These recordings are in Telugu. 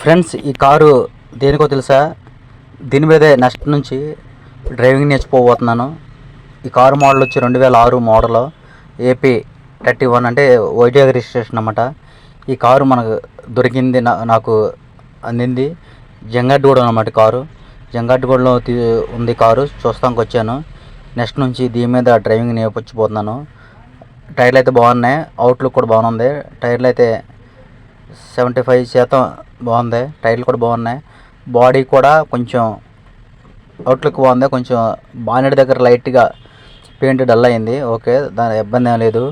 ఫ్రెండ్స్ ఈ కారు దేనికో తెలుసా? దీని మీదే నెక్స్ట్ నుంచి డ్రైవింగ్ నేర్చుకోబోతున్నాను. ఈ కారు మోడల్ వచ్చి రెండు వేల ఆరు మోడల్. ఏపీ థర్టీ వన్ అంటే వైజాగ్ రిజిస్ట్రేషన్ అన్నమాట. ఈ కారు మనకు దొరికింది నా- నాకు అందింది జంగడ్గూడ అనమాట కారు. జంగడ్గూడలో ఉంది కారు. చూస్తానికి వచ్చాను. నెక్స్ట్ నుంచి దీని మీద డ్రైవింగ్ నేర్పించబోతున్నాను. టైర్లు అయితే బాగున్నాయి. అవుట్లుక్ కూడా బాగుంది. టైర్లు అయితే సెవెంటీ ఫైవ్ శాతం బాగుంది. టైర్లు కూడా బాగున్నాయి. బాడీ కూడా కొంచెం అవుట్లుక్ బాగుంది. కొంచెం బానెట్ దగ్గర లైట్గా పెయింట్ డల్ అయింది. ఓకే దాని ఇబ్బంది ఏం లేదు.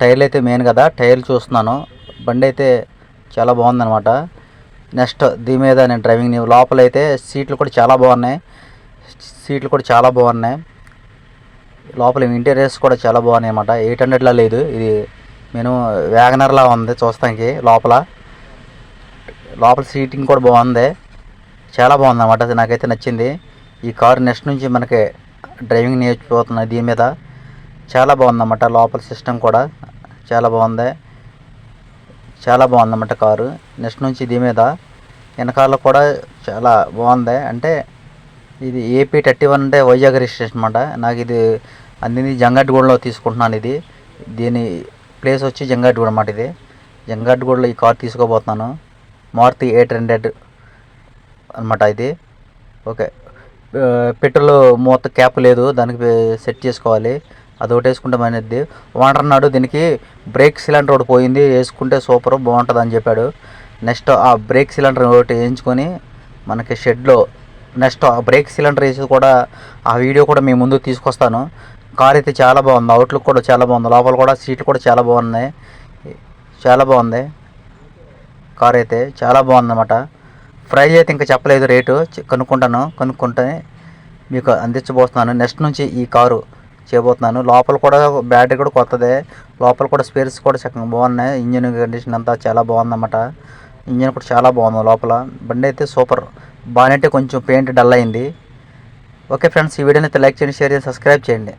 టైర్లు అయితే మెయిన్ కదా. టైర్లు చూస్తున్నాను. బండి అయితే చాలా బాగుందన్నమాట. నెక్స్ట్ దీని మీద నేను డ్రైవింగ్ లోపల అయితే సీట్లు కూడా చాలా బాగున్నాయి. సీట్లు కూడా చాలా బాగున్నాయి. లోపల ఇంటీరియర్స్ కూడా చాలా బాగున్నాయి అన్నమాట ఎయిట్ హండ్రెడ్లా లేదు. ఇది నేను వ్యాగనర్లా ఉంది చూస్తానికి లోపల. లోపల సీటింగ్ కూడా బాగుంది. చాలా బాగుంది అన్నమాట అది నాకైతే నచ్చింది. ఈ కారు నెక్స్ట్ నుంచి మనకి డ్రైవింగ్ నేర్చుకోతున్నాయి దీని మీద చాలా బాగుందన్నమాట. లోపల సిస్టమ్ కూడా చాలా బాగుంది. చాలా బాగుందన్నమాట కారు. నెక్స్ట్ నుంచి దీని మీద వెనకాల కూడా చాలా బాగుంది. అంటే ఇది ఏపీ థర్టీ వన్ అంటే వైజాగ్ రిజిస్ట్రేషన్ అనమాట నాకు ఇది అందింది జంగడ్గూడలో తీసుకుంటున్నాను ఇది. దీని ప్లేస్ వచ్చి జంగడ్గూడ అన్నమాట ఇది. జంగడ్గూడలో ఈ కార్ తీసుకోబోతున్నాను. మారుతి ఎయిట్ హండ్రెడ్ అనమాట ఇది. ఓకే. పెట్రోల్ మూత క్యాప్ లేదు దానికి సెట్ చేసుకోవాలి. అది ఒకటి వేసుకుంటే మనది ఓనర్ అన్నాడు దీనికి బ్రేక్ సిలిండర్ ఒకటి పోయింది వేసుకుంటే సూపర్ బాగుంటుంది అని చెప్పాడు. నెక్స్ట్ ఆ బ్రేక్ సిలిండర్ ఒకటి వేయించుకొని మనకి షెడ్లో నెక్స్ట్ ఆ బ్రేక్ సిలిండర్ వేసి కూడా ఆ వీడియో కూడా మేము ముందు తీసుకొస్తాను. కార్ అయితే చాలా బాగుంది అవుట్లుక్ కూడా చాలా బాగుంది లోపల కూడా సీట్లు కూడా చాలా బాగున్నాయి. చాలా బాగుంది. కార్ అయితే చాలా బాగుందన్నమాట. ప్రైజ్ అయితే ఇంకా చెప్పలేదు రేటు కనుక్కుంటాను కనుక్కుంటే మీకు అందించబోతున్నాను. నెక్స్ట్ నుంచి ఈ కారు చేయబోతున్నాను. లోపల కూడా బ్యాటరీ కూడా కొత్తదే. లోపల కూడా స్పేర్స్ కూడా చక్కగా బాగున్నాయి. ఇంజిన్ కండిషన్ అంతా చాలా బాగుందన్నమాట. ఇంజిన్ కూడా చాలా బాగుంది లోపల. బండి అయితే సూపర్ బాగానే కొంచెం పెయింట్ డల్ అయింది. ఓకే ఫ్రెండ్స్ ఈ వీడియోని అయితే లైక్ చేయండి షేర్ చేసి సబ్స్క్రైబ్ చేయండి.